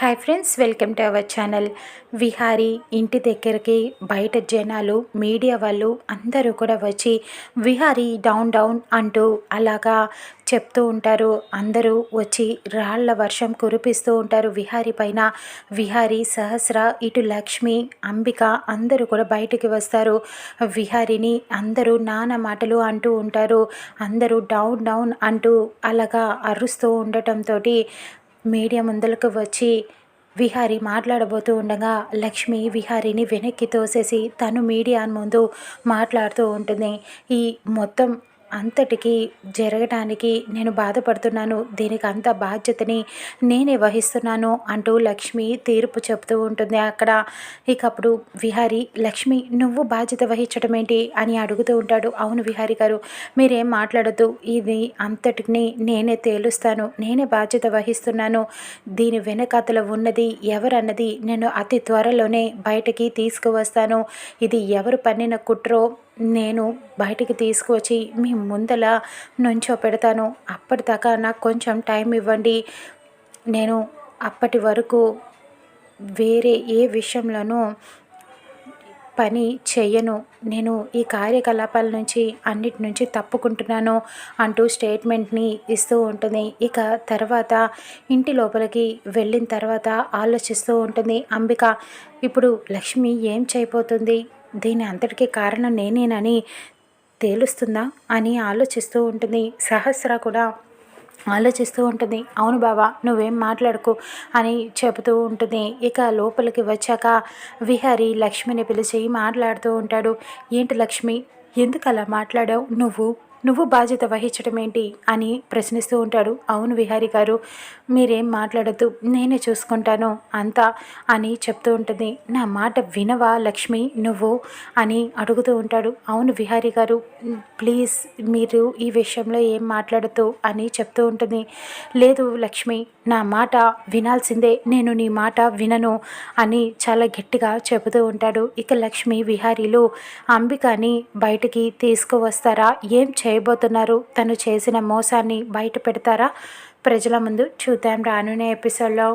Hi friends welcome to our channel. Vihari ఇంటి దగ్గరికి బయట జనాలు మీడియా వాళ్ళు అందరూ కూడా వచ్చి విహారీ డౌన్ డౌన్ అంటూ అలాగా చెప్తూ ఉంటారు. అందరూ వచ్చి రాళ్ళ వర్షం కురిపిస్తూ ఉంటారు విహారీ పైన. విహారీ సహస్ర ఇటు లక్ష్మి అంబిక అందరూ కూడా బయటికి వస్తారు. విహారీని అందరూ నానా మాటలు అంటూ ఉంటారు. అందరూ డౌన్ డౌన్ అంటూ అలాగా అరుస్తూ ఉండటంతో మీడియా ముందలకు వచ్చి విహారి మాట్లాడబోతూ ఉండగా లక్ష్మి విహారిని వెనక్కి తోసేసి తను మీడియా ముందు మాట్లాడుతూ ఉంటుంది. ఈ మొత్తం అంతటికి జరగటానికి నేను బాధపడుతున్నాను. దీనికి అంత బాధ్యతని నేనే వహిస్తున్నాను అంటూ లక్ష్మి తీర్పు చెప్తూ ఉంటుంది. అక్కడ ఇక అప్పుడు విహారి లక్ష్మి నువ్వు బాధ్యత వహించడం ఏంటి అని అడుగుతూ ఉంటాడు. అవును విహారి గారు మీరేం మాట్లాడద్దు. ఇది అంతటిని నేనే తేలుస్తాను. నేనే బాధ్యత వహిస్తున్నాను. దీని వెనకాతలో ఉన్నది ఎవరన్నది నేను అతి త్వరలోనే బయటకి తీసుకువస్తాను. ఇది ఎవరు పన్నిన కుట్రో నేను బయటికి తీసుకువచ్చి మీ ముందల నుంచో పెడతాను. అప్పటిదాకా నాకు కొంచెం టైం ఇవ్వండి. నేను అప్పటి వరకు వేరే ఏ విషయంలోనూ పని చెయ్యను. నేను ఈ కార్యకలాపాల నుంచి అన్నిటి నుంచి తప్పుకుంటున్నాను అంటూ స్టేట్మెంట్ని ఇస్తూ ఉంటుంది. ఇక తర్వాత ఇంటి లోపలికి వెళ్ళిన తర్వాత ఆలోచిస్తూ ఉంటుంది. అంబిక ఇప్పుడు లక్ష్మి ఏం చేయబోతుంది? దీని అంతటికీ కారణం నేనేనని తేలుస్తుందా అని ఆలోచిస్తూ ఉంటుంది. సహస్ర కూడా ఆలోచిస్తూ ఉంటుంది. అవును బాబా నువ్వేం మాట్లాడుకో అని చెబుతూ ఉంటుంది. ఇక లోపలికి వచ్చాక విహారి లక్ష్మిని పిలిచి మాట్లాడుతూ ఉంటాడు. ఏంటి లక్ష్మి ఎందుకు అలా మాట్లాడావు? నువ్వు నువ్వు బాధ్యత వహించడం ఏంటి అని ప్రశ్నిస్తూ ఉంటాడు. అవును విహారి గారు మీరేం మాట్లాడద్దు నేనే చూసుకుంటాను అంతా అని చెప్తూ ఉంటుంది. నా మాట వినవా లక్ష్మి నువ్వు అని అడుగుతూ ఉంటాడు. అవును విహారి గారు ప్లీజ్ మీరు ఈ విషయంలో ఏం మాట్లాడద్దు అని చెప్తూ ఉంటుంది. లేదు లక్ష్మి నా మాట వినాల్సిందే నేను నీ మాట వినను అని చాలా గట్టిగా చెబుతూ ఉంటాడు. ఇక లక్ష్మి విహారీలు అంబికని బయటికి తీసుకువస్తారా? ఏం చేయబోతున్నారు. తను చేసిన మోసాన్ని బయట పెడతారా ప్రజల ముందు చూద్దాం. రానునే ఎపిసోడ్లో